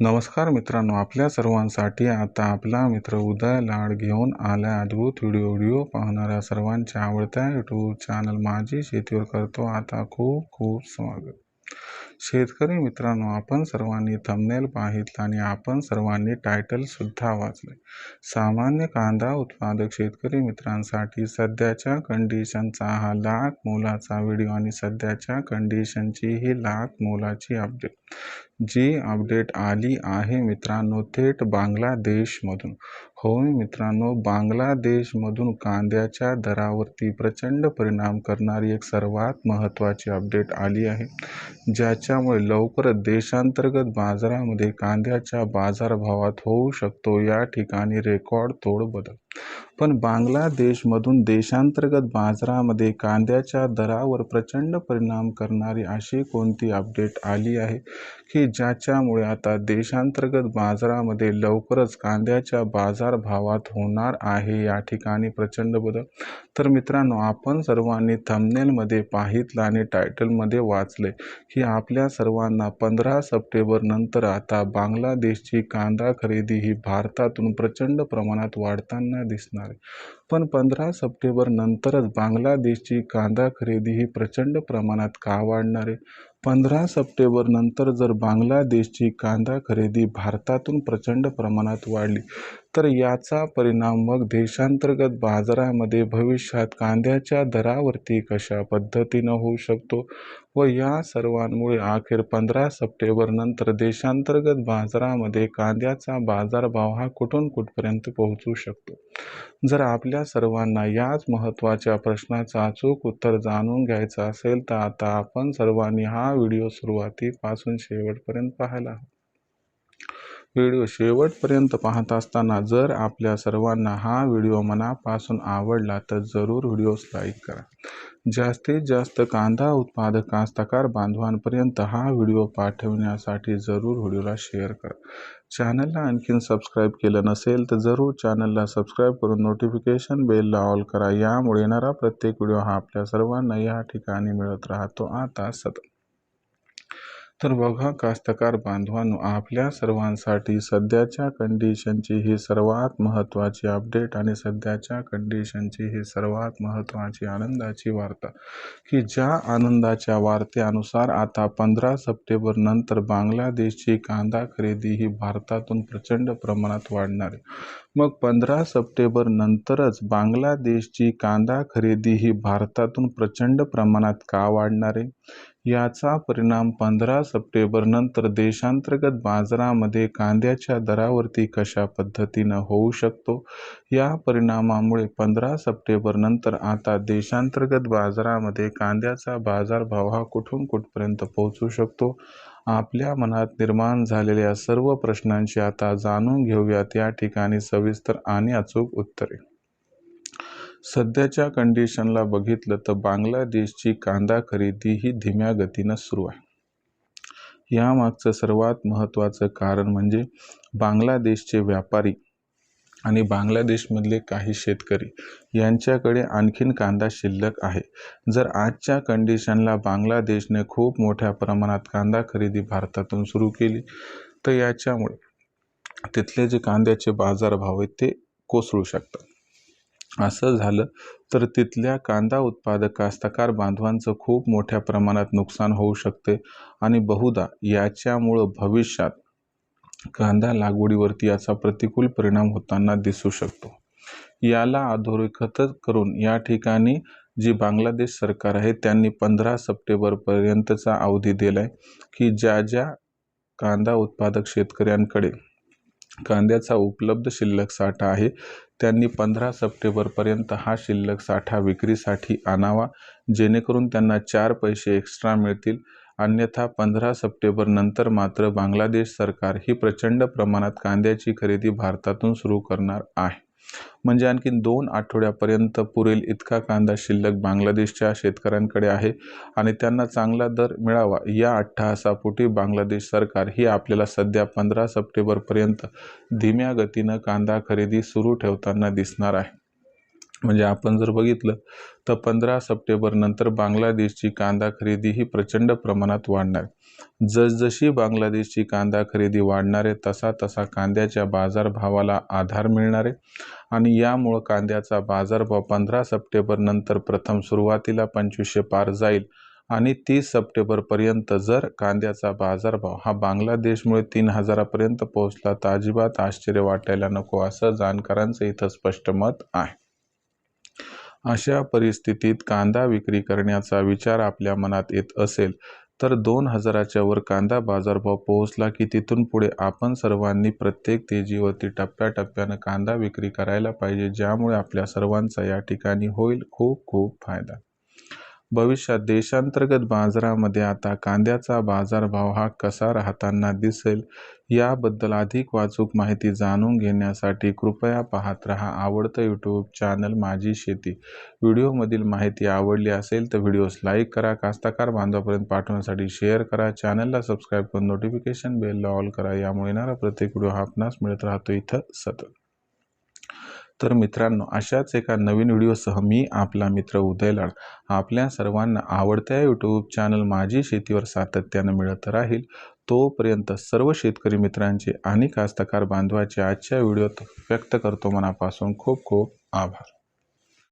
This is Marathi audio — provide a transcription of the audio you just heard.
नमस्कार मित्रांनो आपल्या सर्वांसाठी आता आपला मित्र उदय लाड घेऊन आला अद्भुत व्हिडिओ व्हिडिओ पाहणाऱ्या सर्वांच्या आवडत्या यूट्यूब चॅनल माझी शेतीवर करतो. आता खूप खूप स्वागत. शेतकरी मित्रांनो आपण सर्वांनी थंबनेल पाहितला आणि आपण सर्वांनी टायटल सुद्धा वाचले. सामान्य कांदा उत्पादक शेतकरी मित्रांसाठी सध्याच्या कंडिशनचा हा लाख मोलाचा व्हिडिओ आणि सध्याच्या कंडिशनची ही लाख मोलाची अपडेट जी अपडेट आली आहे मित्रांनो थेट बांगलादेशमधून. होय मित्रांनो बांगलादेशमधून कांद्याच्या दरावरती प्रचंड परिणाम करणारी एक सर्वात महत्त्वाची अपडेट आली आहे ज्याच्यामुळे लवकरच देशांतर्गत बाजारामध्ये कांद्याच्या बाजारभावात होऊ शकतो. या ठिकाणी रेकॉर्ड तोड बदल पण बांगलादेशमधून देशांतर्गत बाजारामध्ये कांद्याच्या दरावर प्रचंड परिणाम करणारी अशी कोणती अपडेट आली आहे? की ज्याच्यामुळे आता देशांतर्गत बाजारामध्ये लवकरच कांद्याच्या बाजारभावात होणार आहे या ठिकाणी प्रचंड बदल? तर मित्रांनो आपण सर्वांनी थंबनेलमध्ये पाहितलं आणि टायटलमध्ये वाचले की आपल्या सर्वांना पंधरा सप्टेंबर नंतर आता बांगलादेशची कांदा खरेदी ही भारतातून प्रचंड प्रमाणात वाढताना दिसणार आहे. पण पंधरा सप्टेंबर नंतरच बांगलादेशची कांदा खरेदी ही प्रचंड प्रमाणात का वाढणार आहे? पंधरा सप्टेंबर नंतर जर बांगलादेशची कांदा खरेदी भारतातून प्रचंड प्रमाणात वाढली तर याचा परिणाम मग देशांतर्गत बाजारामध्ये भविष्यात कांद्याच्या दरावरती कशा पद्धतीनं होऊ शकतो? व या सर्वांमुळे अखेर पंधरा सप्टेंबर नंतर देशांतर्गत बाजारामध्ये कांद्याचा बाजारभाव हा कुठून कुठपर्यंत पोहोचू शकतो? जर आपल्या सर्वांना याच महत्त्वाच्या प्रश्नाचं अचूक उत्तर जाणून घ्यायचं असेल तर आता आपण सर्वांनी हा व्हिडिओ सुरुवातीपासून शेवटपर्यंत पाहायला हवा व्हिडिओ शेवटपर्यंत पाहत असताना जर आपल्या सर्वांना हा व्हिडिओ मनापासून आवडला तर जरूर व्हिडिओस लाईक करा. जास्तीत जास्त कांदा उत्पादक कास्तकार बांधवांपर्यंत हा व्हिडिओ पाठवण्यासाठी जरूर व्हिडिओला शेअर करा. चॅनलला आणखीन सबस्क्राईब केलं नसेल तर जरूर चॅनलला सबस्क्राईब करून नोटिफिकेशन बेलला ऑल करा. यामुळे येणारा प्रत्येक व्हिडिओ हा आपल्या सर्वांना या ठिकाणी मिळत राहतो. आता सतत तर बघा कास्तकार बांधवांनो आपल्या सर्वांसाठी सध्याच्या कंडिशनची ही सर्वात महत्त्वाची अपडेट आणि सध्याच्या कंडिशनची ही सर्वात महत्त्वाची आनंदाची वार्ता. की ज्या आनंदाच्या वार्तेनुसार आता पंधरा सप्टेंबर नंतर बांगलादेशची कांदा खरेदी ही भारतातून प्रचंड प्रमाणात वाढणार आहे. मग पंधरा सप्टेंबर नंतरच बांगलादेशची कांदा खरेदी ही भारतातून प्रचंड प्रमाणात का वाढणार आहे? याचा परिणाम पंधरा सप्टेंबर नंतर देशांतर्गत बाजारामध्ये कांद्याच्या दरावरती कशा पद्धतीनं होऊ शकतो? या परिणामामुळे पंधरा सप्टेंबर नंतर आता देशांतर्गत बाजारामध्ये कांद्याचा बाजारभाव हा कुठून कुठपर्यंत पोहोचू शकतो? आपल्या मनात निर्माण झालेल्या सर्व प्रश्नांची आता जाणून घेऊयात. या ठिकाणी सविस्तर आणि अचूक उत्तरे. सध्याच्या कंडिशनला बघितलं तर बांगलादेशची कांदा खरेदी ही धीम्या गतीनं सुरू आहे. यामागचं सर्वात महत्त्वाचं कारण म्हणजे बांगलादेशचे व्यापारी आणि बांगलादेशमधले काही शेतकरी यांच्याकडे आणखीन कांदा शिल्लक आहे. जर आजच्या कंडिशनला बांगलादेशने खूप मोठ्या प्रमाणात कांदा खरेदी भारतातून सुरू केली तर याच्यामुळे तिथले जे कांद्याचे बाजारभाव आहेत ते कोसळू शकतात. असं झालं तर तिथल्या कांदा उत्पादक कास्तकार बांधवांचं खूप मोठ्या प्रमाणात नुकसान होऊ शकते आणि बहुधा याच्यामुळं भविष्यात कांदा लागवडीवरती याचा प्रतिकूल परिणाम होताना दिसू शकतो. याला अधोरेखित करून या ठिकाणी जी बांगलादेश सरकार आहे त्यांनी पंधरा सप्टेंबरपर्यंतचा अवधी दिला आहे की ज्या ज्या कांदा उत्पादक शेतकऱ्यांकडे कांद्याचा उपलब्ध शिल्लक साठा आहे. त्यांनी पंधरा सप्टेंबरपर्यंत हा शिल्लक साठा विक्रीसाठी आणावा जेणेकरून त्यांना चार पैसे एक्स्ट्रा मिळतील. अन्यथा पंधरा सप्टेंबर नंतर मात्र बांगलादेश सरकार ही प्रचंड प्रमाणात कांद्याची खरेदी भारतातून सुरू करणार आहे. म्हणजे आणखी दोन आठवड्यापर्यंत पुरेल इतका कांदा शिल्लक बांगलादेशच्या शेतकऱ्यांकडे आहे आणि त्यांना चांगला दर मिळावा या अट्टहासापोटी बांगलादेश सरकार ही आपल्याला सध्या पंधरा सप्टेंबरपर्यंत धीम्या गतीनं कांदा खरेदी सुरू ठेवताना दिसणार आहे. म्हणजे आपण जर बघितलं तर पंधरा सप्टेंबरनंतर बांगलादेशची कांदा खरेदी ही प्रचंड प्रमाणात वाढणार. जसजशी बांगलादेशची कांदा खरेदी वाढणार आहे तसा तसा कांद्याच्या बाजारभावाला आधार मिळणार आहे. आणि यामुळं कांद्याचा बाजारभाव पंधरा सप्टेंबरनंतर प्रथम सुरुवातीला पंचवीसशे पार जाईल. आणि तीस सप्टेंबरपर्यंत जर कांद्याचा बाजारभाव हा बांगलादेशमुळे तीन हजारापर्यंत पोहोचला तर अजिबात आश्चर्य वाटायला नको असं जाणकारांचं इथं स्पष्ट मत आहे. अशा परिस्थितीत कांदा विक्री करण्याचा विचार आपल्या मनात येत असेल तर दोन हजाराच्या वर कांदा बाजारभाव पोहोचला की तिथून पुढे आपण सर्वांनी प्रत्येक तेजीवरती टप्प्याटप्प्यानं कांदा विक्री करायला पाहिजे ज्यामुळे आपल्या सर्वांचा या ठिकाणी होईल खूप खूप फायदा. भविष्यात देशांतर्गत बाजारामध्ये आता कांद्याचा बाजारभाव हा कसा राहताना दिसेल याबद्दल अधिक वाचूक माहिती जाणून घेण्यासाठी कृपया पाहत रहा आवडतं यूट्यूब चॅनल माझी शेती. व्हिडिओमधील माहिती आवडली असेल तर व्हिडिओस लाईक करा कास्ताकार बांधवापर्यंत पाठवण्यासाठी शेअर करा चॅनलला सबस्क्राईब करून नोटिफिकेशन बेलला ऑल करा यामुळे येणारा प्रत्येक व्हिडिओ हा आपणास मिळत राहतो. इथं सतत. तर मित्रांनो अशाच एका नवीन व्हिडिओसह मी आपला मित्र उदय लाड आपल्या सर्वांना आवडत्या यूट्यूब चॅनल माझी शेतीवर सातत्यानं मिळत राहील. तोपर्यंत सर्व शेतकरी मित्रांचे आणि कास्तकार बांधवाचे आजच्या व्हिडिओत व्यक्त करतो मनापासून खूप खूप आभार.